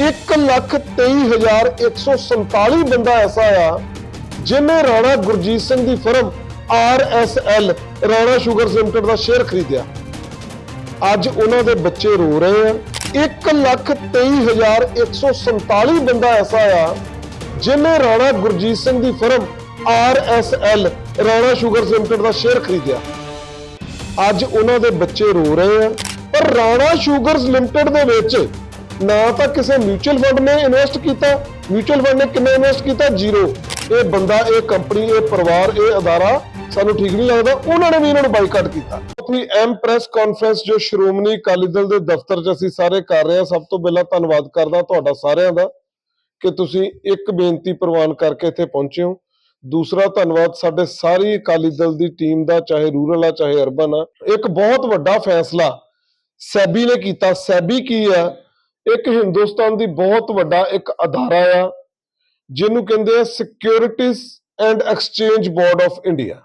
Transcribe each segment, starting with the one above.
123147 ਬੰਦਾ ਐਸਾ ਆ ਜਿਨੇ ਰਾਣਾ ਗੁਰਜੀਤ ਸਿੰਘ ਦੀ firm RSL Rana sugar limited ਦਾ ਸ਼ੇਅਰ ਖਰੀਦਿਆ। ਅੱਜ ਉਹਨਾਂ ਦੇ ਬੱਚੇ ਰੋ ਰਹੇ ਆ। 123147 ਬੰਦਾ ਐਸਾ ਆ ਜਿਨੇ ਰਾਣਾ ਗੁਰਜੀਤ ਸਿੰਘ ਦੀ firm RSL Rana sugar limited ਦਾ ਸ਼ੇਅਰ ਖਰੀਦਿਆ। ਅੱਜ ਉਹਨਾਂ ਦੇ ਬੱਚੇ ਰੋ ਰਹੇ ਆ। ਪਰ ਰਾਣਾ ਸ਼ੂਗਰਸ ਲਿਮਟਿਡ ਦੇ ਵਿੱਚ ਨਾ ਤਾਂ ਕਿਸੇ ਮਿਊਚੁਅਲ ਫੰਡ ਨੇ ਇਨਵੈਸਟ ਕੀਤਾ ਮਿਊਚੁਅਲ ਫੰਡ ਨੇ ਕਿੰਨਾ ਇਨਵੈਸਟ ਕੀਤਾ? ਜ਼ੀਰੋ ਇਹ ਬੰਦਾ, ਇਹ ਕੰਪਨੀ ਇਹ ਪਰਿਵਾਰ, ਇਹ ਅਦਾਰਾ ਸਾਨੂੰ ਠੀਕ ਨਹੀਂ ਲੱਗਦਾ। ਉਹਨਾਂ ਨੇ ਵੀ ਇਹਨਾਂ ਨੂੰ ਬਾਈਕਾਟ ਕੀਤਾ। ਆਪਣੀ ਐਮ ਪ੍ਰੈਸ ਕਾਨਫਰੰਸ ਜੋ ਸ਼੍ਰੋਮਣੀ ਅਕਾਲੀ ਦਲ ਦੇ ਦਫ਼ਤਰ 'ਚ ਅਸੀਂ ਸਾਰੇ ਕਰ ਰਹੇ ਹਾਂ, ਸਭ ਤੋਂ ਪਹਿਲਾਂ ਧੰਨਵਾਦ ਕਰਦਾ ਤੁਹਾਡਾ ਸਾਰਿਆਂ ਦਾ ਕਿ ਤੁਸੀਂ ਇੱਕ ਬੇਨਤੀ ਪ੍ਰਵਾਨ ਕਰਕੇ ਇੱਥੇ ਪਹੁੰਚੇ ਹੋ। ਦੂਸਰਾ ਧੰਨਵਾਦ ਸਾਡੇ ਸਾਰੀ ਅਕਾਲੀ ਦਲ ਦੀ ਟੀਮ ਦਾ, ਚਾਹੇ ਰੂਰਲ ਆ, ਚਾਹੇ ਅਰਬਨ ਆ। ਇੱਕ ਬਹੁਤ ਵੱਡਾ ਫੈਸਲਾ ਸੈਬੀ ਨੇ ਕੀਤਾ। ਸੈਬੀ ਕੀ ਆ? ਇੱਕ ਹਿੰਦੁਸਤਾਨ ਦੀ ਬਹੁਤ ਵੱਡਾ ਇੱਕ ਅਦਾਰਾ ਆ, ਜਿਹਨੂੰ ਕਹਿੰਦੇ ਆ securities and exchange board of India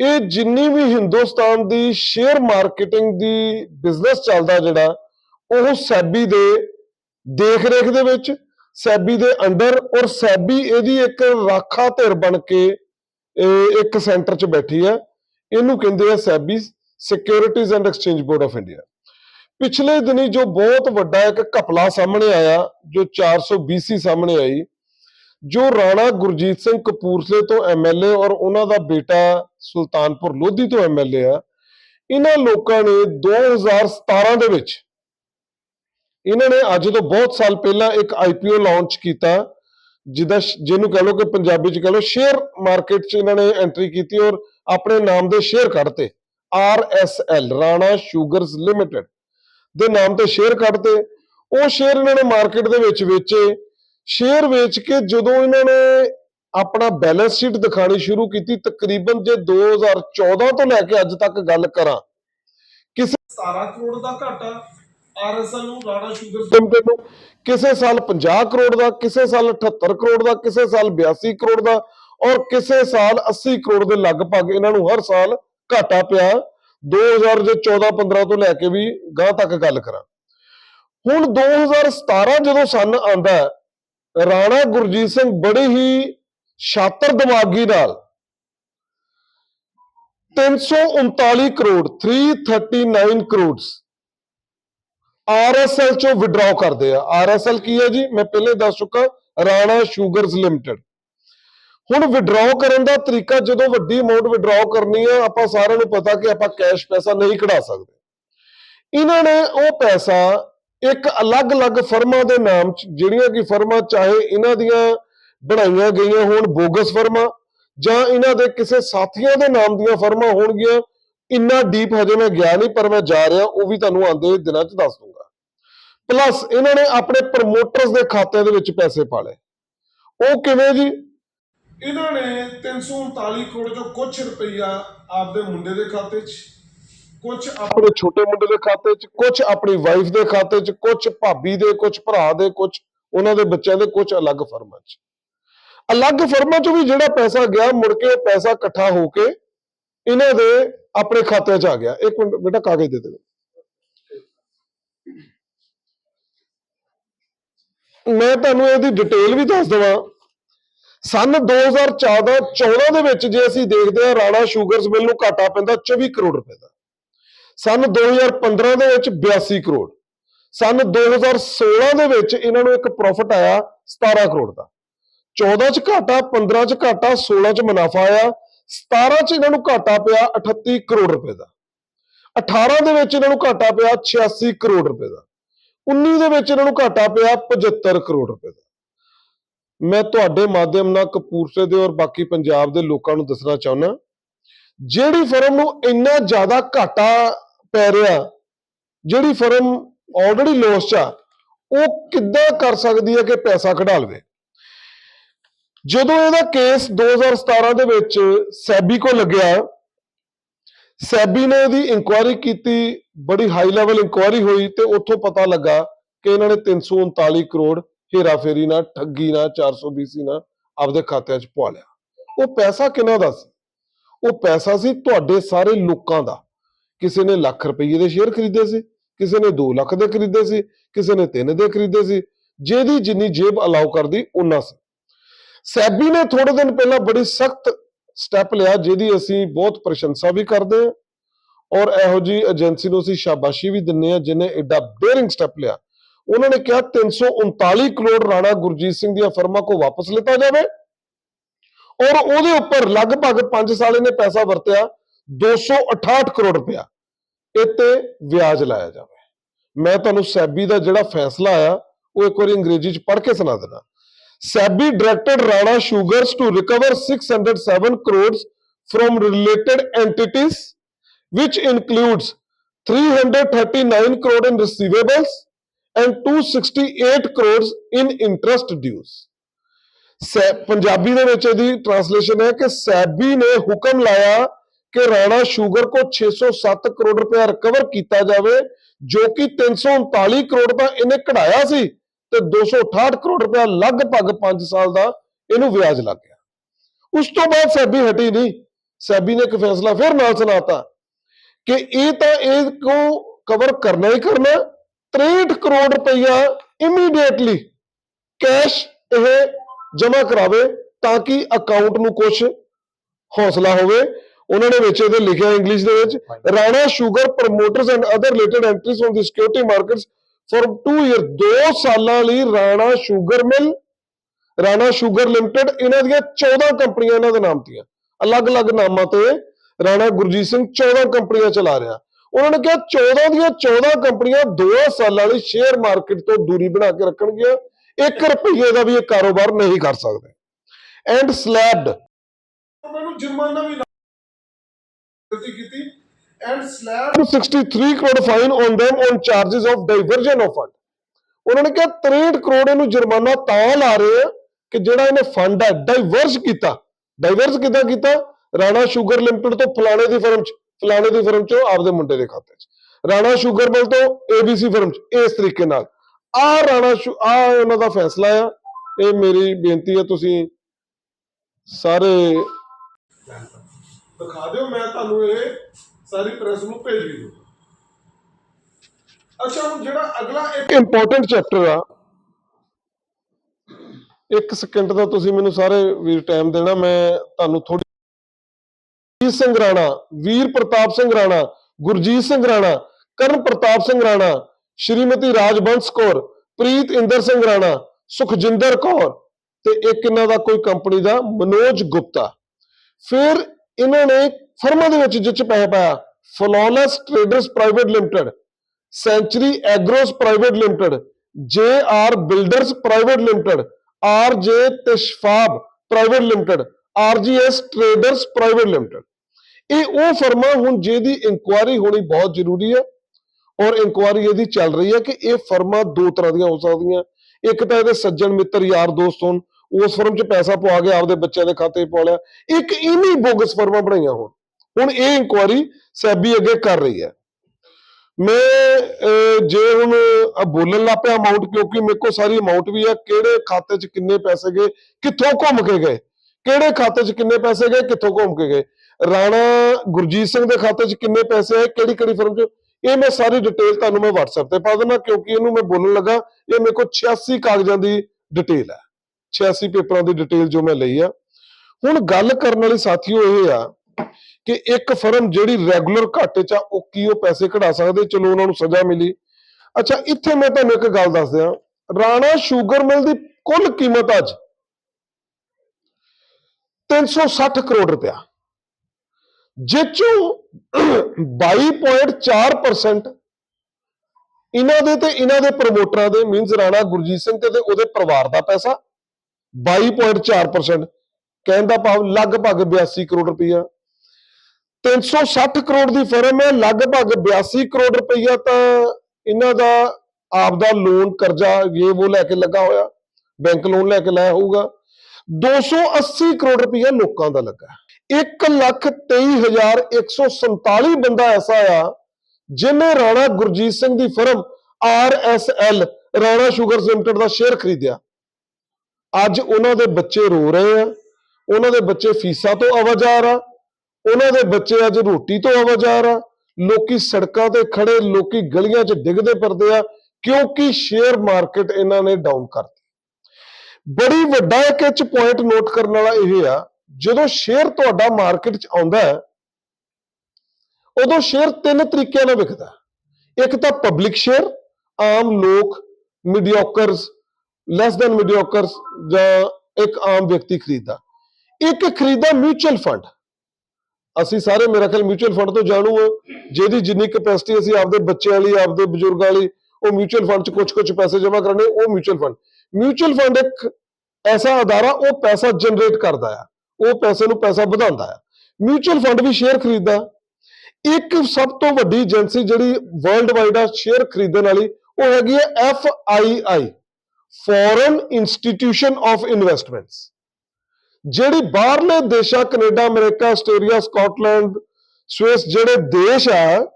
ਇਹ ਜਿੰਨੀ ਵੀ ਹਿੰਦੁਸਤਾਨ ਦੀ ਸ਼ੇਅਰ ਮਾਰਕੀਟਿੰਗ ਦੀ ਬਿਜ਼ਨਸ ਚੱਲਦਾ ਜਿਹੜਾ, ਉਹ ਸੈਬੀ ਦੇ ਦੇਖ ਰੇਖ ਦੇ ਵਿੱਚ, ਸੈਬੀ ਦੇ ਅੰਡਰ ਔਰ ਸੈਬੀ ਇਹਦੀ ਇੱਕ ਰਾਖਾ ਧਿਰ ਬਣ ਕੇ ਇੱਕ ਸੈਂਟਰ 'ਚ ਬੈਠੀ ਹੈ ਇਹਨੂੰ ਕਹਿੰਦੇ ਆ SEBI securities and exchange board of India ਪਿਛਲੇ ਦਿਨੀ ਜੋ ਬਹੁਤ ਵੱਡਾ ਇੱਕ ਘਪਲਾ ਸਾਹਮਣੇ ਆਇਆ, ਜੋ 420 ਸਾਹਮਣੇ ਆਈ, ਜੋ ਰਾਣਾ ਗੁਰਜੀਤ ਸਿੰਘ ਕਪੂਰਥਲੇ ਤੋਂ ਐਮਐਲਏ ਔਰ ਉਹਨਾਂ ਦਾ ਬੇਟਾ ਸੁਲਤਾਨਪੁਰ ਲੋਧੀ ਤੋਂ ਐਮਐਲਏ ਆ, ਇਹਨਾਂ ਲੋਕਾਂ ਨੇ 2017 ਦੇ ਵਿੱਚ ਇਹਨਾਂ ਨੇ ਅੱਜ ਤੋਂ ਬਹੁਤ ਸਾਲ ਪਹਿਲਾਂ ਇੱਕ ਆਈਪੀਓ ਲਾਂਚ ਕੀਤਾ, ਜਿਹਦਾ ਜਿਹਨੂੰ ਕਹ ਲੋ ਕਿ ਪੰਜਾਬੀ ਚ ਕਹ ਲੋ ਸ਼ੇਅਰ ਮਾਰਕੀਟ ਚ ਇਹਨਾਂ ਨੇ ਐਂਟਰੀ ਕੀਤੀ ਔਰ ਆਪਣੇ ਨਾਮ ਦੇ ਸ਼ੇਅਰ ਕੱਢਤੇ RSL ਰਾਣਾ ਸ਼ੂਗਰਸ ਲਿਮਟਿਡ। ਦੇ ਨਾਮ ਤੇ ਸ਼ੇਅਰ ਕੱਢਤੇ। ਉਹ ਸ਼ੇਅਰ ਇਹਨਾਂ ਨੇ ਮਾਰਕੀਟ ਦੇ ਵਿੱਚ ਵੇਚੇ। ਸ਼ੇਅਰ ਵੇਚ ਕੇ ਜਦੋਂ ਇਹਨਾਂ ਨੇ ਆਪਣਾ ਬੈਲੈਂਸ ਸ਼ੀਟ ਦਿਖਾਣੀ ਸ਼ੁਰੂ ਕੀਤੀ ਤਕਰੀਬਨ ਜੇ 2014 ਤੋਂ ਲੈ ਕੇ ਅੱਜ ਤੱਕ ਗੱਲ ਕਰਾਂ। ਕਿਸੇ 17 ਕਰੋੜ ਦਾ ਘਾਟਾ ਆਰਐਸਐਲ ਨੂੰ ਰਾਣਾ ਸ਼ੂਗਰ ਲਿਮਟਿਡ ਨੂੰ ਕਿਸੇ ਸਾਲ 50 ਕਰੋੜ ਦਾ ਕਿਸੇ ਸਾਲ 78 ਕਰੋੜ ਦਾ ਕਿਸੇ ਸਾਲ 82 ਕਰੋੜ ਦਾ ਔਰ ਕਿਸੇ ਸਾਲ 80 ਕਰੋੜ ਦੇ ਲਗਭਗ ਇਹਨਾਂ ਨੂੰ ਹਰ ਸਾਲ ਘਾਟਾ ਪਿਆ। 2000 ਜੇ 14 15 ਤੋਂ ਲੈ ਕੇ ਵੀ ਗਾਂ ਤੱਕ ਗੱਲ ਕਰਾਂ। ਹੁਣ 2017 ਜਦੋਂ ਸਨ ਆਂਦਾ ਰਾਣਾ ਗੁਰਜੀਤ ਸਿੰਘ ਬੜੇ ਹੀ ਸ਼ਾਤਰ ਦਿਮਾਗੀ ਨਾਲ 339 ਕਰੋੜ 339 ਕਰੋੜਸ ਆਰਐਸਐਲ ਚੋਂ ਵਿਡਰਾਅ ਕਰਦੇ ਆ। ਆਰਐਸਐਲ ਕੀ ਹੈ ਜੀ? ਮੈਂ ਪਹਿਲੇ ਦੱਸ ਚੁੱਕਾ, ਰਾਣਾ ਸ਼ੂਗਰਸ ਲਿਮਟਿਡ। ਹੁਣ ਵਿਡਰਾਅ ਕਰਨ ਦਾ ਤਰੀਕਾ ਜਦੋਂ ਵੱਡੀ ਅਮਾਉਂਟ ਵਿਡਰਾਅ ਕਰਨੀ ਆ, ਆਪਾਂ ਸਾਰਿਆਂ ਨੂੰ ਪਤਾ ਕਿ ਆਪਾਂ ਕੈਸ਼ ਪੈਸਾ ਨਹੀਂ ਕਢਾ ਸਕਦੇ। ਇਹਨਾਂ ਨੇ ਉਹ ਪੈਸਾ ਇੱਕ ਅਲੱਗ-ਅਲੱਗ ਫਰਮਾਂ ਦੇ ਨਾਮ ਜਿਹੜੀਆਂ ਕਿ ਫਰਮਾਂ ਚਾਹੇ ਇਹਨਾਂ ਦੀਆਂ ਬਣਾਈਆਂ ਗਈਆਂ ਹੋਣ ਬੋਗਸ ਫਰਮਾਂ, ਜਾਂ ਇਹਨਾਂ ਦੇ ਕਿਸੇ ਸਾਥੀਆਂ ਦੇ ਨਾਮ ਦੀਆਂ ਫਰਮਾਂ ਹੋਣਗੀਆਂ, ਇੰਨਾ ਡੀਪ ਹਜੇ ਮੈਂ ਗਿਆ ਨਹੀਂ, ਪਰ ਮੈਂ ਜਾ ਰਿਹਾ, ਉਹ ਵੀ ਤੁਹਾਨੂੰ ਆਉਂਦੇ ਦਿਨਾਂ ਚ ਦੱਸ ਦੂੰਗਾ। ਪਲੱਸ ਇਹਨਾਂ ਨੇ ਆਪਣੇ ਪ੍ਰਮੋਟਰਸ ਦੇ ਖਾਤੇ ਦੇ ਵਿੱਚ ਪੈਸੇ ਪਾ ਲਏ। ਉਹ ਕਿਵੇਂ ਜੀ? ਇਹਨਾਂ ਨੇ 339 ਕਰੋੜ ਚੋਂ ਕੁਝ ਰੁਪਈਆ ਆਪਦੇ ਮੁੰਡੇ ਦੇ ਖਾਤੇ 'ਚ ਕੁਝ ਆਪਣੇ ਛੋਟੇ ਮੁੰਡੇ ਦੇ ਖਾਤੇ 'ਚ ਕੁਝ ਆਪਣੀ ਵਾਈਫ ਦੇ ਖਾਤੇ 'ਚ ਕੁਝ ਭਾਬੀ ਦੇ ਕੁਝ ਭਰਾ ਦੇ ਕੁਝ ਉਹਨਾਂ ਦੇ ਬੱਚਿਆਂ ਦੇ ਕੁਝ ਅਲੱਗ ਫਰਮਾਂ 'ਚ। ਅਲੱਗ ਫਰਮਾਂ 'ਚੋਂ ਵੀ ਜਿਹੜਾ ਪੈਸਾ ਗਿਆ, ਮੁੜ ਕੇ ਉਹ ਪੈਸਾ ਇਕੱਠਾ ਹੋ ਕੇ ਇਹਨਾਂ ਦੇ ਆਪਣੇ ਖਾਤੇ 'ਚ ਆ ਗਿਆ। ਇੱਕ ਮਿੰਟ, ਬੇਟਾ ਕਾਗਜ਼ ਦੇ ਦੇ ਮੈਂ ਤੁਹਾਨੂੰ ਇਹਦੀ ਡਿਟੇਲ ਵੀ ਦੱਸ ਦਵਾਂ। ਸਨ 2014 14 ਦੇ ਵਿੱਚ ਜੇ ਅਸੀਂ ਦੇਖਦੇ ਹਾਂ, ਰਾਣਾ ਸ਼ੂਗਰਸ ਮਿਲ ਨੂੰ ਘਾਟਾ ਪੈਂਦਾ 24 ਕਰੋੜ ਰੁਪਏ ਦਾ। ਸਨ 2015 ਦੇ ਵਿੱਚ 82 ਕਰੋੜ। ਸਨ 2016 ਦੇ ਵਿੱਚ ਇਹਨਾਂ ਨੂੰ ਇੱਕ ਪ੍ਰੋਫਿਟ ਆਇਆ 17 ਕਰੋੜ ਦਾ। 14 ਚ ਘਾਟਾ 15 ਚ ਘਾਟਾ 16 ਚ ਮੁਨਾਫਾ ਆਇਆ। 17 ਚ ਇਹਨਾਂ ਨੂੰ ਘਾਟਾ ਪਿਆ 38 ਕਰੋੜ ਰੁਪਏ ਦਾ। 18 ਦੇ ਵਿੱਚ ਇਹਨਾਂ ਨੂੰ ਘਾਟਾ ਪਿਆ 86 ਕਰੋੜ ਰੁਪਏ ਦਾ। 19 ਦੇ ਵਿੱਚ ਇਹਨਾਂ ਨੂੰ ਘਾਟਾ ਪਿਆ 75 ਕਰੋੜ ਰੁਪਏ ਦਾ। ਮੈਂ ਤੁਹਾਡੇ ਮਾਧਿਅਮ ਨਾਲ ਕਪੂਰਥਲੇ ਦੇ ਔਰ ਬਾਕੀ ਪੰਜਾਬ ਦੇ ਲੋਕਾਂ ਨੂੰ ਦੱਸਣਾ ਚਾਹੁੰਦਾ। ਜਿਹੜੀ ਫਰਮ ਨੂੰ ਇੰਨਾ ਜ਼ਿਆਦਾ ਘਾਟਾ ਪੈ ਰਿਹਾ, ਜਿਹੜੀ ਫਰਮ ਆਲਰੇਡੀ ਲੋਸ 'ਚ ਆ, ਉਹ ਕਿੱਦਾਂ ਕਰ ਸਕਦੀ ਹੈ ਕਿ ਪੈਸਾ ਕਢਾ ਲਵੇ? ਜਦੋਂ ਇਹਦਾ ਕੇਸ 2017 ਦੇ ਵਿੱਚ ਸੈਬੀ ਕੋ ਲੱਗਿਆ, ਸੈਬੀ ਨੇ ਇਹਦੀ ਇਨਕੁਆਇਰੀ ਕੀਤੀ, ਬੜੀ ਹਾਈ ਲੈਵਲ ਇਨਕੁਆਇਰੀ ਹੋਈ ਤੇ ਉੱਥੋਂ ਪਤਾ ਲੱਗਾ ਕਿ ਇਹਨਾਂ ਨੇ 339 ਕਰੋੜ ਹੇਰਾਫੇਰੀ ਨਾਲ ਠੱਗੀ ਨਾਲ 420 ਨਾਲ ਆਪਦੇ ਖਾਤਿਆਂ 'ਚ ਪਵਾ ਲਿਆ। ਉਹ ਪੈਸਾ ਕਿਹਨਾਂ ਦਾ ਸੀ? ਉਹ ਪੈਸਾ ਸੀ ਤੁਹਾਡੇ ਸਾਰੇ ਲੋਕਾਂ ਦਾ। ਕਿਸੇ ਨੇ ਲੱਖ ਰੁਪਏ ਦੇ ਸ਼ੇਅਰ ਖਰੀਦੇ ਸੀ, ਕਿਸੇ ਨੇ 2 ਲੱਖ ਦੇ ਖਰੀਦੇ ਸੀ, ਕਿਸੇ ਨੇ 3 ਦੇ ਖਰੀਦੇ ਸੀ। ਜਿਹਦੀ ਜਿੰਨੀ ਜੇਬ ਅਲਾਉ ਕਰਦੀ ਉਨਾ ਸੀ। ਸੈਬੀ ਨੇ ਥੋੜੇ ਦਿਨ ਪਹਿਲਾਂ ਬੜੀ ਸਖਤ ਸਟੈਪ ਲਿਆ, ਜਿਹਦੀ ਅਸੀਂ ਬਹੁਤ ਪ੍ਰਸ਼ੰਸਾ ਵੀ ਕਰਦੇ ਹਾਂ। ਔਰ ਇਹੋ ਜੀ ਏਜੰਸੀ ਨੂੰ ਅਸੀਂ ਸ਼ਾਬਾਸ਼ੀ ਵੀ ਦਿੰਨੇ ਆ ਜਿਨੇ ਐਡਾ ਡੇਅਰਿੰਗ ਸਟੈਪ ਲਿਆ। ਉਹਨਾਂ ਨੇ ਕਿਹਾ 339 ਕਰੋੜ ਰਾਣਾ ਗੁਰਜੀਤ ਸਿੰਘ ਦੀਆਂ ਫਰਮਾਂ ਕੋ ਵਾਪਸ ਲਿੱਤਾ ਜਾਵੇ। ਔਰ ਉਹਦੇ ਉੱਪਰ ਲਗਭਗ 5 ਸਾਲ ਇਹਨੇ ਪੈਸਾ ਵਰਤਿਆ 268 ਕਰੋੜ ਰੁਪਇਆ ਇਹ ਵਿਆਜ ਲਾਇਆ ਜਾਵੇ। ਮੈਂ ਤੁਹਾਨੂੰ ਸੈਬੀ ਦਾ ਜਿਹੜਾ ਫੈਸਲਾ ਆਇਆ, ਉਹ ਇੱਕ ਵਾਰੀ ਅੰਗਰੇਜ਼ੀ ਚ ਪੜ੍ਹ ਕੇ ਸੁਣਾ ਦਿੰਦਾ। SEBI directed Rana sugars to recover 607 crores from related entities, which includes 339 crore in receivables and 268 crores in interest dues. Punjabi ਦੇ ਵਿੱਚ ਇਹਦੀ ਟ੍ਰਾਂਸਲੇਸ਼ਨ ਹੈ ਕਿ ਸੈਬੀ ਨੇ ਹੁਕਮ ਲਾਇਆ ਕਿ ਰਾਣਾ ਸ਼ੂਗਰ ਕੋ 607 ਕਰੋੜ ਰੁਪਇਆ ਰਿਕਵਰ ਕੀਤਾ ਜਾਵੇ, ਜੋ ਕਿ 339 ਕਰੋੜ ਦਾ ਇਹਨੇ ਕਢਾਇਆ ਸੀ ਤੇ 268 ਕਰੋੜ ਰੁਪਇਆ ਲਗਭਗ 5 ਸਾਲ ਦਾ ਇਹਨੂੰ ਵਿਆਜ ਲੱਗ ਗਿਆ। ਉਸ ਤੋਂ ਬਾਅਦ ਸੈਬੀ ਹਟੀ ਨਹੀਂ। ਸੈਬੀ ਨੇ ਇੱਕ ਫੈਸਲਾ ਫਿਰ ਨਾਲ ਸੁਣਾਤਾ ਕਿ ਇਹ ਤਾਂ ਇਹ ਕੋ ਕਵਰ ਕਰਨਾ ਹੀ ਕਰਨਾ 63 ਕਰੋੜ ਰੁਪਇਆ ਇਮੀਡੀਏਟਲੀ ਕੈਸ਼ ਇਹ ਜਮ੍ਹਾਂ ਕਰਾਵੇ ਤਾਂ ਕਿ ਅਕਾਊਂਟ ਨੂੰ ਕੁਝ ਹੌਸਲਾ ਹੋਵੇ। ਉਹਨਾਂ ਨੇ ਵਿੱਚ ਇਹਦੇ ਲਿਖਿਆ ਇੰਗਲਿਸ਼ ਦੇ ਵਿੱਚ Rana sugar promoters and other related entries firm the security markets for 2 year 2 ਸਾਲਾਂ ਲਈ Rana sugar mill Rana sugar limited ਇਹਨਾਂ ਦੀਆਂ 14 ਕੰਪਨੀਆਂ ਇਹਨਾਂ ਦੇ ਨਾਮ ਤੀਆਂ ਅਲੱਗ-ਅਲੱਗ ਨਾਮਾਂ ਤੇ ਰਾਣਾ ਗੁਰਜੀਤ ਸਿੰਘ 14 ਕੰਪਨੀਆਂ ਚਲਾ ਰਿਹਾ। ਉਹਨਾਂ ਨੇ ਕਿਹਾ 14 ਦੀਆਂ 14 ਕੰਪਨੀਆਂ 2 ਸਾਲਾਂ ਲਈ ਸ਼ੇਅਰ ਮਾਰਕੀਟ ਤੋਂ ਦੂਰੀ ਬਣਾ ਕੇ ਰੱਖਣਗੀਆਂ। 1 ਰੁਪਏ ਦਾ ਵੀ ਇਹ ਕਾਰੋਬਾਰ ਨਹੀਂ ਕਰ ਸਕਦੇ। ਐਂਡ ਸਲੈਬਡ ਮੈਨੂੰ ਜੁਰਮਾਨਾ ਵੀ ਗਲਤੀ ਕੀਤੀ। And slab 63 crore fine on them on charges of diversion of fund ਉਹਨਾਂ ਨੇ ਕਿਹਾ 63 ਕਰੋੜ ਇਹਨੂੰ ਜੁਰਮਾਨਾ ਤਾਂ ਲਾ ਰਹੇ ਆ ਕਿ ਜਿਹੜਾ ਇਹਨੇ ਫੰਡ ਹੈ ਡਾਈਵਰਸ ਕੀਤਾ। ਡਾਈਵਰਸ ਕਿੱਦਾਂ ਕੀਤਾ? ਰਾਣਾ ਸ਼ੂਗਰ ਲਿਮਟਿਡ ਤੋਂ ਫਲਾਣੇ ਦੀ ਫਰਮ ਚ। ਫਲਾਣੇ ਦੀ ਫਰਮ ਚੋਂ ਆਪਦੇ ਮੁੰਡੇ ਦੇ ਖਾਤੇ ਚ। ਰਾਣਾ ਸ਼ੂਗਰ ਮਿਲ ਤੋਂ ABC ਫਰਮ ਚ ਇਸ ਤਰੀਕੇ ਨਾਲ। ਆ ਰਾਣਾ ਆ ਉਹਨਾਂ ਦਾ ਫੈਸਲਾ ਆ। ਇਹ ਮੇਰੀ ਬੇਨਤੀ ਹੈ ਤੁਸੀਂ ਸਾਰੇ ਦਿਖਾ ਦਿਓ ਮੈਂ ਤੁਹਾਨੂੰ ਇਹ ਸਾਰੀ ਪ੍ਰੈਸ ਨੂੰ ਭੇਜ ਵੀ ਦੂੰਗਾ ਅੱਛਾ ਹੁਣ ਜਿਹੜਾ ਅਗਲਾ ਇੱਕ ਇੰਪੋਰਟੈਂਟ ਚੈਪਟਰ ਆ। ਇੱਕ ਸਕਿੰਟ ਦਾ ਤੁਸੀਂ ਮੈਨੂੰ ਸਾਰੇ ਵੀਰ ਟਾਈਮ ਦੇਣਾ ਮੈਂ ਤੁਹਾਨੂੰ ਥੋੜੀ ਵੀਰ ਸਿੰਘ ਰਾਣਾ, ਵੀਰ ਪ੍ਰਤਾਪ ਸਿੰਘ ਰਾਣਾ, ਗੁਰਜੀਤ ਸਿੰਘ ਰਾਣਾ, ਕਰਨ ਪ੍ਰਤਾਪ ਸਿੰਘ ਰਾਣਾ, ਸ਼੍ਰੀਮਤੀ ਰਾਜਬੰਸ ਕੌਰ, ਪ੍ਰੀਤ ਇੰਦਰ ਸਿੰਘ ਰਾਣਾ, ਸੁਖਜਿੰਦਰ ਕੌਰ ਤੇ ਇੱਕ ਇਹਨਾਂ ਦਾ ਕੋਈ ਕੰਪਨੀ ਦਾ ਮਨੋਜ ਗੁਪਤਾ। ਫਿਰ ਇਹਨਾਂ ਨੇ ਫਰਮਾਂ ਦੇ ਵਿੱਚ ਜਿੱਚ ਪੈਸਾ ਪਾਇਆ flawless traders private limited century agros private limited J R builders private limited R J ਤਿਸ਼ਫਾਬ private limited RGS traders private limited ਇਹ ਉਹ ਫਰਮਾਂ ਹੁਣ ਜਿਹਦੀ ਇਨਕੁਆਰੀ ਹੋਣੀ ਬਹੁਤ ਜ਼ਰੂਰੀ ਹੈ ਔਰ ਇਨਕੁਆਰੀ ਇਹਦੀ ਚੱਲ ਰਹੀ ਹੈ ਕਿ ਇਹ ਫਰਮਾਂ ਦੋ ਤਰ੍ਹਾਂ ਦੀਆਂ ਹੋ ਸਕਦੀਆਂ। ਇੱਕ ਤਾਂ ਇਹਦੇ ਸੱਜਣ ਮਿੱਤਰ ਯਾਰ ਦੋਸਤ ਹੋਣ, ਉਸ ਫਰਮ 'ਚ ਪੈਸਾ ਪਵਾ ਕੇ ਆਪਦੇ ਬੱਚਿਆਂ ਦੇ ਖਾਤੇ 'ਚ ਪਾ ਲਿਆ। ਇੱਕ ਇਨੀ ਬੋਗਸ ਫਰਮਾਂ ਬਣਾਈਆਂ ਹੋਣ। ਹੁਣ ਇਹ ਇਨਕੁਆਰੀ ਸੈਬੀ ਅੱਗੇ ਕਰ ਰਹੀ ਹੈ। ਮੈਂ ਜੇ ਹੁਣ ਬੋਲਣ ਲੱਗ ਪਿਆ ਅਮਾਉਂਟ ਕਿਉਂਕਿ ਮੇਰੇ ਕੋਲ ਸਾਰੀ ਅਮਾਉਂਟ ਵੀ ਹੈ, ਕਿਹੜੇ ਖਾਤੇ 'ਚ ਕਿੰਨੇ ਪੈਸੇ ਗਏ, ਕਿੱਥੋਂ ਘੁੰਮ ਕੇ ਗਏ, ਕਿਹੜੇ ਖਾਤੇ 'ਚ ਕਿੰਨੇ ਪੈਸੇ ਗਏ, ਕਿੱਥੋਂ ਘੁੰਮ ਕੇ ਗਏ। ਰਾਣਾ ਗੁਰਜੀਤ ਸਿੰਘ ਦੇ ਖਾਤੇ 'ਚ ਕਿੰਨੇ ਪੈਸੇ ਆਏ ਕਿਹੜੀ ਕਿਹੜੀ ਫਰਮ 'ਚ? ਇਹ ਮੈਂ ਸਾਰੀ ਡਿਟੇਲ ਤੁਹਾਨੂੰ ਮੈਂ WhatsApp ਤੇ ਪਾ ਦਿੰਦਾ, ਕਿਉਂਕਿ ਇਹਨੂੰ ਮੈਂ ਬੋਲਣ ਲੱਗਾ, ਇਹ ਮੇਰੇ ਕੋਲ 86 ਕਾਗਜ਼ਾਂ ਦੀ ਡਿਟੇਲ ਹੈ। 86 ਪੇਪਰਾਂ ਦੀ ਡਿਟੇਲ ਜੋ ਮੈਂ ਲਈ ਆ। ਹੁਣ ਗੱਲ ਕਰਨ ਵਾਲੀ ਸਾਥੀਓ ਇਹ ਆ ਕਿ ਇੱਕ ਫਰਮ ਜਿਹੜੀ ਰੈਗੂਲਰ ਘਾਟੇ 'ਚ ਆ, ਉਹ ਕੀ ਉਹ ਪੈਸੇ ਕਢਾ ਸਕਦੇ? ਚਲੋ ਉਹਨਾਂ ਨੂੰ ਸਜ਼ਾ ਮਿਲੀ। ਅੱਛਾ, ਇੱਥੇ ਮੈਂ ਤੁਹਾਨੂੰ ਇੱਕ ਗੱਲ ਦੱਸ ਦਿਆਂ। ਰਾਣਾ ਸ਼ੂਗਰ ਮਿਲ ਦੀ ਕੁੱਲ ਕੀਮਤ ਅੱਜ 360 ਕਰੋੜ ਰੁਪਇਆ। ਜਿੱਚੋਂ 22.4% ਇਹਨਾਂ ਦੇ ਤੇ ਇਹਨਾਂ ਦੇ ਪ੍ਰਮੋਟਰਾਂ ਦੇ ਮੀਨਸ ਰਾਣਾ ਗੁਰਜੀਤ ਸਿੰਘ ਤੇ ਉਹਦੇ ਪਰਿਵਾਰ ਦਾ ਪੈਸਾ 22.4% ਕਹਿਣ ਦਾ ਭਾਵ ਲਗਭਗ 82 ਕਰੋੜ ਰੁਪਇਆ 360 ਕਰੋੜ ਦੀ ਫਰਮ ਹੈ, ਲਗਭਗ 82 ਕਰੋੜ ਰੁਪਈਆ ਤਾਂ ਇਹਨਾਂ ਦਾ ਆਪ ਦਾ ਲੋਨ ਕਰਜ਼ਾ ਇਹ ਉਹ ਲੈ ਕੇ ਲੱਗਾ ਹੋਇਆ ਬੈਂਕ ਲੋਨ ਲੈ ਕੇ ਲਾਇਆ ਹੋਊਗਾ। 280 ਕਰੋੜ ਰੁਪਈਆ ਲੋਕਾਂ ਦਾ ਲੱਗਾ। 123147 ਬੰਦਾ ਐਸਾ ਆ ਜਿਨੇ ਰਾਣਾ ਗੁਰਜੀਤ ਸਿੰਘ ਦੀ firm RSL Rana sugar limited ਦਾ ਸ਼ੇਅਰ ਖਰੀਦਿਆ। ਅੱਜ ਉਹਨਾਂ ਦੇ ਬੱਚੇ ਰੋ ਰਹੇ ਆ, ਉਹਨਾਂ ਦੇ ਬੱਚੇ ਫੀਸਾਂ ਤੋਂ ਆਵਾਜ਼ਾਰ ਆ, ਉਹਨਾਂ ਦੇ ਬੱਚੇ ਅੱਜ ਰੋਟੀ ਤੋਂ ਆਵਾਜ਼ਾਰ ਆ, ਲੋਕੀ ਸੜਕਾਂ ਤੇ ਖੜੇ, ਲੋਕੀ ਗਲੀਆਂ 'ਚ ਡਿੱਗਦੇ ਫਿਰਦੇ ਆ, ਕਿਉਂਕਿ ਸ਼ੇਅਰ ਮਾਰਕੀਟ ਇਹਨਾਂ ਨੇ ਡਾਊਨ ਕਰਤੀ। ਬੜੀ ਵੱਡਾ ਇੱਕ ਇਹ ਚ ਪੁਆਇੰਟ ਨੋਟ ਕਰਨ ਵਾਲਾ ਇਹ ਆ ਜਦੋਂ ਸ਼ੇਅਰ ਤੁਹਾਡਾ ਮਾਰਕੀਟ ਚ ਆਉਂਦਾ ਹੈ, ਉਦੋਂ ਸ਼ੇਅਰ ਤਿੰਨ ਤਰੀਕਿਆਂ ਨਾਲ ਵਿਕਦਾ ਇੱਕ ਤਾਂ ਪਬਲਿਕ ਸ਼ੇਅਰ ਆਮ ਲੋਕ ਮੀਡੀਓਕਰਸ ਲੈਸ ਦੈਨ ਮੀਡੀਓਕਰਸ ਜਾਂ ਇੱਕ ਆਮ ਵਿਅਕਤੀ ਖਰੀਦਦਾ ਇੱਕ ਖਰੀਦਦਾ ਮਿਊਚੁਅਲ ਫੰਡ ਅਸੀਂ ਸਾਰੇ, ਮੇਰਾ ਖਿਆਲ ਮਿਊਚੁਅਲ ਫੰਡ ਤੋਂ ਜਾਣੂ ਆ ਜਿਹਦੀ ਜਿੰਨੀ ਕੈਪੈਸਿਟੀ ਅਸੀਂ ਆਪਦੇ ਬੱਚਿਆਂ ਲਈ ਆਪਦੇ ਬਜ਼ੁਰਗਾਂ ਲਈ ਉਹ ਮਿਊਚੁਅਲ ਫੰਡ 'ਚ ਕੁਝ ਕੁਝ ਪੈਸੇ ਜਮ੍ਹਾਂ ਕਰਨੇ ਉਹ ਮਿਊਚੁਅਲ ਫੰਡ ਮਿਊਚੁਅਲ ਫੰਡ ਇੱਕ ਐਸਾ ਅਦਾਰਾ, ਉਹ ਪੈਸਾ ਜਨਰੇਟ ਕਰਦਾ ਆ। ਉਹ ਪੈਸੇ ਨੂੰ ਪੈਸਾ ਵਧਾਉਂਦਾ ਹੈ। ਮਿਊਚੁਅਲ ਫੰਡ ਵੀ ਸ਼ੇਅਰ ਖਰੀਦਦਾ ਇੱਕ ਸਭ ਤੋਂ ਵੱਡੀ ਏਜੰਸੀ ਜਿਹੜੀ ਵਰਲਡ ਵਾਈਡ ਆ ਸ਼ੇਅਰ ਖਰੀਦਣ ਵਾਲੀ, ਉਹ ਹੈਗੀ ਹੈ F I I foreign institution of investments ਜਿਹੜੀ ਬਾਹਰਲੇ ਦੇਸ਼ਾਂ, Canada, America, Australia, Scotland, Swiss ਜਿਹੜੇ ਦੇਸ਼ ਆ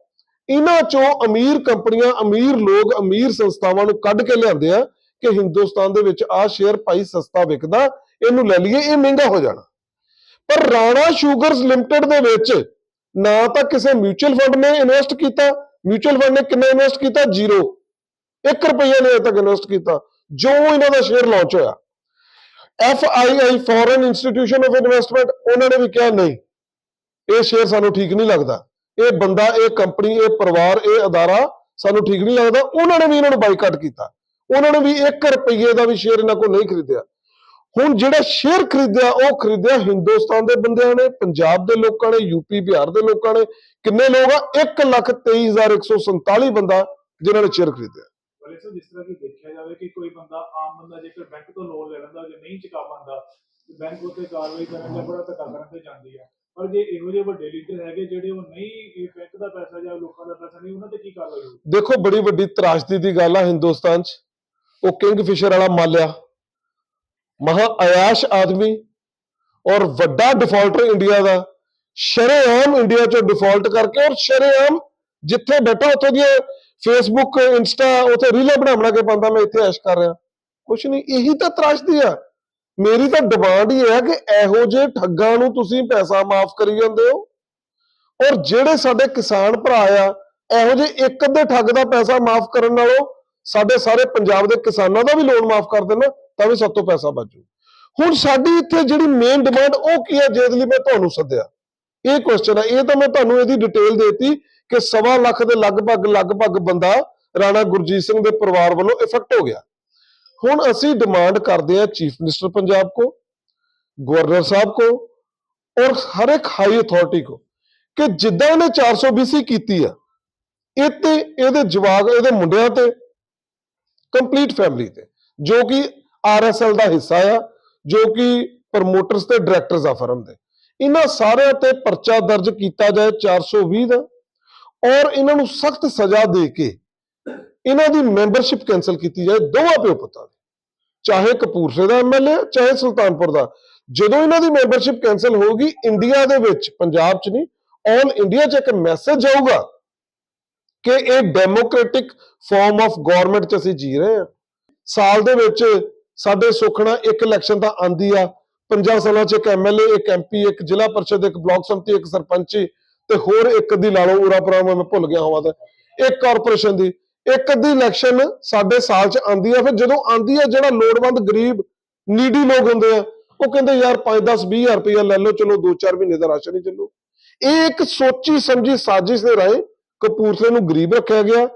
ਇਹਨਾਂ ਚੋਂ ਅਮੀਰ ਕੰਪਨੀਆਂ, ਅਮੀਰ ਲੋਕ, ਅਮੀਰ ਸੰਸਥਾਵਾਂ ਨੂੰ ਕੱਢ ਕੇ ਲਿਆਉਂਦੇ ਆ ਕਿ ਹਿੰਦੁਸਤਾਨ ਦੇ ਵਿੱਚ ਆ ਸ਼ੇਅਰ ਭਾਈ ਸਸਤਾ ਵਿਕਦਾ, ਇਹਨੂੰ ਲੈ ਲਈਏ, ਇਹ ਮਹਿੰਗਾ ਹੋ ਜਾਣਾ। ਪਰ ਰਾਣਾ ਸ਼ੂਗਰਸ ਲਿਮਟਿਡ ਦੇ ਵਿੱਚ ਨਾ ਤਾਂ ਕਿਸੇ ਮਿਊਚੁਅਲ ਫੰਡ ਨੇ ਇਨਵੈਸਟ ਕੀਤਾ, ਮਿਊਚੁਅਲ ਫੰਡ ਨੇ ਕਿੰਨਾ ਇਨਵੈਸਟ ਕੀਤਾ? ਜ਼ੀਰੋ। 1 ਰੁਪਈਆ ਨੇ ਅਜੇ ਤੱਕ ਇਨਵੈਸਟ ਕੀਤਾ। ਜੋ ਇਹਨਾਂ ਦਾ ਸ਼ੇਅਰ ਲਾਂਚ ਹੋਇਆ। F I I foreign institution of investment ਉਹਨਾਂ ਨੇ ਵੀ ਕਿਹਾ, ਨਹੀਂ, ਇਹ ਸ਼ੇਅਰ ਸਾਨੂੰ ਠੀਕ ਨਹੀਂ ਲੱਗਦਾ। ਇਹ ਬੰਦਾ, ਇਹ ਕੰਪਨੀ ਇਹ ਪਰਿਵਾਰ, ਇਹ ਅਦਾਰਾ ਸਾਨੂੰ ਠੀਕ ਨਹੀਂ ਲੱਗਦਾ। ਉਹਨਾਂ ਨੇ ਵੀ ਇਹਨਾਂ ਨੂੰ ਬਾਈਕਾਟ ਕੀਤਾ। ਉਹਨਾਂ ਨੇ ਵੀ 1 ਰੁਪਈਏ ਦਾ ਵੀ ਸ਼ੇਅਰ ਇਹਨਾਂ ਕੋਲ ਨਹੀਂ ਖਰੀਦਿਆ। ਹੁਣ ਜਿਹੜਾ ਸ਼ੇਅਰ ਖਰੀਦਿਆ ਉਹ ਖਰੀਦਿਆ ਹਿੰਦੁਸਤਾਨ ਦੇ ਬੰਦਿਆਂ ਨੇ ਪੰਜਾਬ ਦੇ ਲੋਕਾਂ ਨੇ ਯੂਪੀ ਬਿਹਾਰ ਦੇ ਲੋਕਾਂ ਨੇ। ਕਿੰਨੇ ਲੋਕ ਆ? 123147 ਬੰਦਾ ਜਿਨ੍ਹਾਂ ਨੇ ਸ਼ੇਅਰ ਖਰੀਦਿਆ। ਪਰ ਇਸ ਜਿਸ ਤਰ੍ਹਾਂ ਕਿ ਦੇਖਿਆ ਜਾਵੇ ਕਿ ਕੋਈ ਬੰਦਾ ਆਮ ਬੰਦਾ ਜੇਕਰ ਬੈਂਕ ਤੋਂ ਲੋਨ ਲੈ ਲੈਂਦਾ ਜੇ ਨਹੀਂ ਚੁਕਾ ਪਾਉਂਦਾ ਤੇ ਬੈਂਕ ਉੱਤੇ ਕਾਰਵਾਈ ਕਰਨ ਜਾਂ ਬੜਾ ਧੱਕਾ ਕਰਨ ਤੇ ਜਾਂਦੀ ਹੈ ਪਰ ਜੇ ਇਹੋ ਜਿਹੇ ਵੱਡੇ ਲੀਡਰ ਹੈਗੇ ਜਿਹੜੇ ਉਹ ਨਹੀਂ ਇਹ ਬੈਂਕ ਦਾ ਪੈਸਾ ਜਾਂ ਲੋਕਾਂ ਦਾ ਪੈਸਾ ਨਹੀਂ ਉਹਨਾਂ ਤੇ ਕੀ ਕਾਰਵਾਈ ਹੋਊਗੀ ਦੇਖੋ ਬੜੀ ਵੱਡੀ ਤਰਾਸ਼ਦੀ ਦੀ ਗੱਲ ਆ ਹਿੰਦੁਸਤਾਨ 'ਚ। ਉਹ ਕਿੰਗ ਫਿਸ਼ਰ ਵਾਲਾ ਮਾਲਿਆ। ਮਹਾ ਆਯਾਸ਼ ਆਦਮੀ ਔਰ ਵੱਡਾ ਡਿਫਾਲਟਰ ਇੰਡੀਆ ਦਾ, ਸ਼ਰੇਆਮ ਇੰਡੀਆ 'ਚੋਂ ਡਿਫਾਲਟ ਕਰਕੇ ਔਰ ਸ਼ਰੇਆਮ ਜਿੱਥੇ ਬੈਠਾ ਉੱਥੋਂ ਦੀਆਂ ਫੇਸਬੁੱਕ ਇੰਸਟਾ ਉੱਥੇ ਰੀਲਾਂ ਬਣਾ ਬਣਾ ਕੇ ਪਾਉਂਦਾ ਮੈਂ ਇੱਥੇ ਐਸ਼ ਕਰ ਰਿਹਾ। ਕੁਛ ਨਹੀਂ, ਇਹੀ ਤਾਂ ਤਰਾਸ਼ਦੀ ਆ। ਮੇਰੀ ਤਾਂ ਡਿਮਾਂਡ ਹੀ ਹੈ ਕਿ ਇਹੋ ਜਿਹੇ ਠੱਗਾਂ ਨੂੰ ਤੁਸੀਂ ਪੈਸਾ ਮਾਫ ਕਰੀ ਜਾਂਦੇ ਹੋ ਔਰ ਜਿਹੜੇ ਸਾਡੇ ਕਿਸਾਨ ਭਰਾ ਆ, ਇਹੋ ਜਿਹੇ ਇੱਕ ਅੱਧੇ ਠੱਗ ਦਾ ਪੈਸਾ ਮਾਫ ਕਰਨ ਨਾਲੋਂ ਸਾਡੇ ਸਾਰੇ ਪੰਜਾਬ ਦੇ ਕਿਸਾਨਾਂ ਦਾ ਵੀ ਲੋਨ ਮਾਫ ਕਰ ਦੇਣਾ। ਤਾਂ ਵੀ ਸਭ ਤੋਂ ਪੈਸਾ ਬਚੂ ਹੁਣ ਸਾਡੀ ਇੱਥੇ ਜਿਹੜੀ ਮੇਨ ਡਿਮਾਂਡ ਉਹ ਕੀ ਹੈ ਜਿਹਦੇ ਲਈ ਮੈਂ ਤੁਹਾਨੂੰ ਸੱਦਿਆ? ਇਹ ਕੁਐਸਚਨ ਹੈ। ਇਹ ਤਾਂ ਮੈਂ ਤੁਹਾਨੂੰ ਇਹਦੀ ਡਿਟੇਲ ਦੇਤੀ ਕਿ ਸਵਾ ਲੱਖ ਦੇ ਲਗਭਗ ਲਗਭਗ ਬੰਦਾ ਰਾਣਾ ਗੁਰਜੀਤ ਸਿੰਘ ਦੇ ਪਰਿਵਾਰ ਵੱਲੋਂ ਇਫੈਕਟ ਹੋ ਗਿਆ। ਹੁਣ ਅਸੀਂ ਡਿਮਾਂਡ ਕਰਦੇ ਹਾਂ ਚੀਫ ਮਿਨਿਸਟਰ ਪੰਜਾਬ ਕੋ ਗਵਰਨਰ ਸਾਹਿਬ ਕੋ ਔਰ ਹਰ ਇੱਕ ਹਾਈ ਅਥਾਰਟੀ ਕੋ ਕਿ ਜਿੱਦਾਂ ਇਹਨੇ 420 ਕੀਤੀ ਆ, ਇਹ ਤੇ ਇਹਦੇ ਜਵਾਗ ਇਹਦੇ ਮੁੰਡਿਆਂ ਤੇ ਕੰਪਲੀਟ ਫੈਮਿਲੀ ਤੇ, ਜੋ ਕਿ ਆਰਐਸਐਲ ਦਾ ਹਿੱਸਾ ਆ, ਜੋ ਕਿ ਪ੍ਰਮੋਟਰਸ ਤੇ ਡਾਇਰੈਕਟਰਸ ਆ ਫਰਮ ਦੇ। ਇਹਨਾਂ ਸਾਰਿਆਂ ਤੇ ਪਰਚਾ ਦਰਜ ਕੀਤਾ ਜਾਏ 420 ਦਾ, ਔਰ ਇਹਨਾਂ ਨੂੰ ਸਖਤ ਸਜ਼ਾ ਦੇ ਕੇ ਇਹਨਾਂ ਦੀ ਮੈਂਬਰਸ਼ਿਪ ਕੈਨਸਲ ਕੀਤੀ ਜਾਏ ਦੋਵਾਂ ਪਿਓ ਪੁੱਤਾਂ ਦੀ। ਚਾਹੇ ਕਪੂਰਸੇ ਦਾ ਐਮਐਲਏ ਚਾਹੇ ਸੁਲਤਾਨਪੁਰ ਦਾ। ਜਦੋਂ ਇਹਨਾਂ ਦੀ ਮੈਂਬਰਸ਼ਿਪ ਕੈਨਸਲ ਹੋਊਗੀ, ਇੰਡੀਆ ਦੇ ਵਿੱਚ, ਪੰਜਾਬ 'ਚ ਨਹੀਂ ਆਲ ਇੰਡੀਆ 'ਚ ਇੱਕ ਮੈਸੇਜ ਜਾਊਗਾ ਕਿ ਇਹ ਡੈਮੋਕ੍ਰੈਟਿਕ ਫਾਰਮ ਆਫ ਗਵਰਨਮੈਂਟ 'ਚ ਅਸੀਂ ਜੀ ਰਹੇ ਹਾਂ। ਸਾਲ ਦੇ ਵਿੱਚ ਸਾਡੇ ਸੁਖਣਾ ਇੱਕ ਇਲੈਕਸ਼ਨ ਤਾਂ ਆਂਦੀ ਆ। ਪੰਜਾਂ ਸਾਲਾਂ 'ਚ ਇੱਕ ਐਮਐਲਏ ਇੱਕ ਐਮਪੀ ਇੱਕ ਜ਼ਿਲ੍ਹਾ ਪਰਿਸ਼ਦ, ਇੱਕ ਬਲਾਕ ਸੰਮਤੀ, ਇੱਕ ਸਰਪੰਚੀ ਤੇ ਹੋਰ ਇੱਕ ਦੀ ਲਾ ਲਓ ਉਰਾ ਪਰਾ ਮੈਂ ਭੁੱਲ ਗਿਆ ਹੋਵਾਂ ਤਾਂ। ਇੱਕ ਕਾਰਪੋਰੇਸ਼ਨ ਦੀ, ਇੱਕ ਅੱਧੀ ਇਲੈਕਸ਼ਨ ਸਾਡੇ ਸਾਲ 'ਚ ਆਂਦੀ ਆ, ਫਿਰ ਜਦੋਂ ਆਂਦੀ ਆ ਜਿਹੜਾ ਲੋੜਵੰਦ ਗਰੀਬ ਨੀਡੀ ਲੋਕ ਹੁੰਦੇ ਆ, ਉਹ ਕਹਿੰਦੇ ਯਾਰ 5 10 20 ਹਜ਼ਾਰ ਰੁਪਇਆ ਲੈ ਲਓ, ਚਲੋ 2-4 ਮਹੀਨੇ ਦਾ ਰਾਸ਼ਨ ਹੀ ਚੱਲੋ। ਇਹ ਇੱਕ ਸੋਚੀ ਸਮਝੀ ਸਾਜ਼ਿਸ਼ ਦੇ ਰਾਹੀਂ ਕਪੂਰਥਲੇ ਨੂੰ ਗਰੀਬ ਰੱਖਿਆ ਗਿਆ,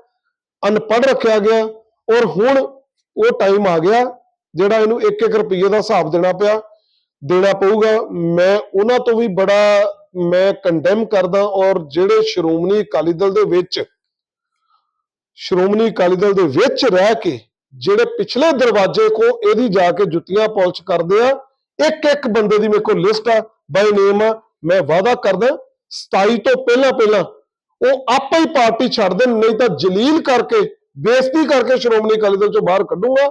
ਅਨਪੜ੍ਹ ਰੱਖਿਆ ਗਿਆ, ਔਰ ਹੁਣ ਉਹ ਟਾਈਮ ਆ ਗਿਆ ਜਿਹੜਾ ਇਹਨੂੰ 1-1 ਰੁਪਏ ਦਾ ਹਿਸਾਬ ਦੇਣਾ ਪਿਆ, ਦੇਣਾ ਪਊਗਾ। ਮੈਂ ਉਹਨਾਂ ਤੋਂ ਵੀ ਬੜਾ, ਮੈਂ ਕੰਡੈਮ ਕਰਦਾ ਔਰ ਜਿਹੜੇ ਸ਼੍ਰੋਮਣੀ ਅਕਾਲੀ ਦਲ ਦੇ ਵਿੱਚ, ਸ਼੍ਰੋਮਣੀ ਅਕਾਲੀ ਦਲ ਦੇ ਵਿੱਚ ਰਹਿ ਕੇ ਜਿਹੜੇ ਪਿਛਲੇ ਦਰਵਾਜ਼ੇ ਕੋ ਇਹਦੀ ਜਾ ਕੇ ਜੁੱਤੀਆਂ ਪਾਲਿਸ਼ ਕਰਦੇ ਆ, ਇੱਕ ਇੱਕ ਬੰਦੇ ਦੀ ਮੇਰੇ ਕੋਲ ਲਿਸਟ ਆ ਬਾਈ ਨੇਮ ਆ, ਮੈਂ ਵਾਅਦਾ ਕਰਦਾ 27 ਤੋਂ ਪਹਿਲਾਂ ਪਹਿਲਾਂ ਉਹ ਆਪੇ ਹੀ ਪਾਰਟੀ ਛੱਡ ਦੇਣ, ਨਹੀਂ ਤਾਂ ਜਲੀਲ ਕਰਕੇ, ਬੇਇੱਜ਼ਤੀ ਕਰਕੇ ਸ਼੍ਰੋਮਣੀ ਅਕਾਲੀ ਦਲ ਚੋਂ ਬਾਹਰ ਕੱਢੂਗਾ।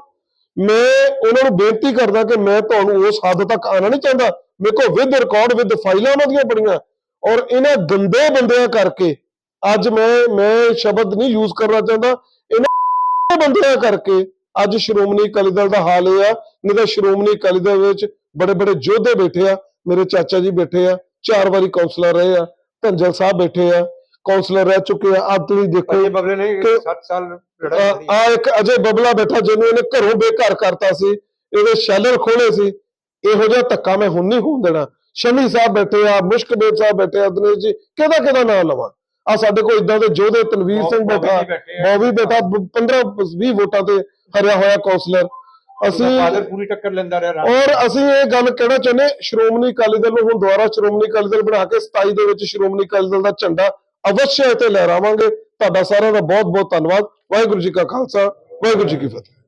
ਮੈਂ ਉਹਨਾਂ ਨੂੰ ਬੇਨਤੀ ਕਰਦਾ ਕਿ ਮੈਂ ਤੁਹਾਨੂੰ ਉਸ ਹੱਦ ਤੱਕ ਆਣਾ ਨਹੀਂ ਚਾਹੁੰਦਾ। ਮੇਰੇ ਕੋਲ ਵਿਦ ਰਿਕਾਰਡ ਵਿਦ ਫਾਈਲਾਂ ਉਹਨਾਂ ਦੀਆਂ ਬੜੀਆਂ। ਔਰ ਇਹਨਾਂ ਗੰਦੇ ਬੰਦਿਆਂ ਕਰਕੇ ਅੱਜ ਮੈਂ ਮੈਂ ਸ਼ਬਦ ਨਹੀਂ ਯੂਜ਼ ਕਰਨਾ ਚਾਹੁੰਦਾ। ਇਹਨਾਂ ਬੰਦਿਆਂ ਕਰਕੇ ਅੱਜ ਸ਼੍ਰੋਮਣੀ ਅਕਾਲੀ ਦਲ ਦਾ ਹਾਲ ਇਹ ਆ, ਨਹੀਂ ਤਾਂ ਸ਼੍ਰੋਮਣੀ ਅਕਾਲੀ ਦਲ ਵਿੱਚ ਬੜੇ ਬੜੇ ਯੋਧੇ ਬੈਠੇ ਆ। ਮੇਰੇ ਚਾਚਾ ਜੀ ਬੈਠੇ ਆ, ਚਾਰ ਵਾਰੀ ਕਾਉਂਸਲਰ ਰਹੇ ਆ, ਧੰਜਲ ਸਾਹਿਬ ਬੈਠੇ ਆ। ਕਾਉਂਸਲਰ ਰਹਿ ਚੁੱਕੇ ਆ ਆਪ ਤੁਸੀਂ ਦੇਖੋ ਅਜੇ ਬਬਲੇ ਨੇ ਕਿ- 7 ਸਾਲ ਲੜਾਈ ਲੜੀ ਆ। ਇੱਕ ਅਜੇ ਬਬਲਾ ਬੈਠਾ ਜਿਹਨੂੰ ਇਹਨੇ ਘਰੋਂ ਬੇਘਰ ਕਰਤਾ ਸੀ ਇਹਦੇ ਸ਼ੈਲਰ ਖੋਲੇ ਸੀ। ਇਹੋ ਜਿਹਾ ਧੱਕਾ ਮੈਂ ਹੁਣ ਨਹੀਂ ਹੋਣ ਦੇਣਾ। ਸ਼ਮੀ ਸਾਹਿਬ ਬੈਠੇ ਆ ਮੁਸ਼ਕਬੇਦ ਸਾਹਿਬ ਬੈਠੇ ਆ ਦਿਨੇਸ਼ ਜੀ ਕਿਹਦਾ ਕਿਹਦਾ ਨਾਮ ਲਵਾਂ? ਆ ਸਾਡੇ ਕੋਲ ਇਦਾਂ ਦੇ ਯੋਧੇ ਤਨਵੀਰ ਸਿੰਘ ਬੈਠਾ। ਬੌਬੀ ਬੈਠਾ 15 20 ਵੋਟਾਂ ਤੇ ਹਰਿਆ ਹੋਇਆ ਕਾਉਂਸਲਰ ਅਸੀਂ ਫਾਦਰ ਪੂਰੀ ਟੱਕਰ ਲੈਂਦਾ ਰਿਹਾ ਔਰ ਅਸੀਂ ਇਹ ਗੱਲ ਕਹਿਣਾ ਚਾਹੁੰਦੇ ਸ਼੍ਰੋਮਣੀ ਅਕਾਲੀ ਦਲ ਨੂੰ ਹੁਣ ਦੁਬਾਰਾ ਸ਼੍ਰੋਮਣੀ ਅਕਾਲੀ ਦਲ ਬਣਾ ਕੇ 27 ਦੇ ਵਿੱਚ ਸ਼੍ਰੋਮਣੀ ਅਕਾਲੀ ਦਲ ਦਾ ਝੰਡਾ ਅਵශ්‍ය ਇੱਥੇ ਲਹਿਰਾਵਾਂਗੇ। ਤੁਹਾਡਾ ਸਾਰਿਆਂ ਦਾ ਬਹੁਤ ਬਹੁਤ ਧੰਨਵਾਦ। ਵਾਹਿਗੁਰੂ ਜੀ ਕਾ ਖਾਲਸਾ, ਵਾਹਿਗੁਰੂ ਜੀ ਕੀ ਫਤਿਹ।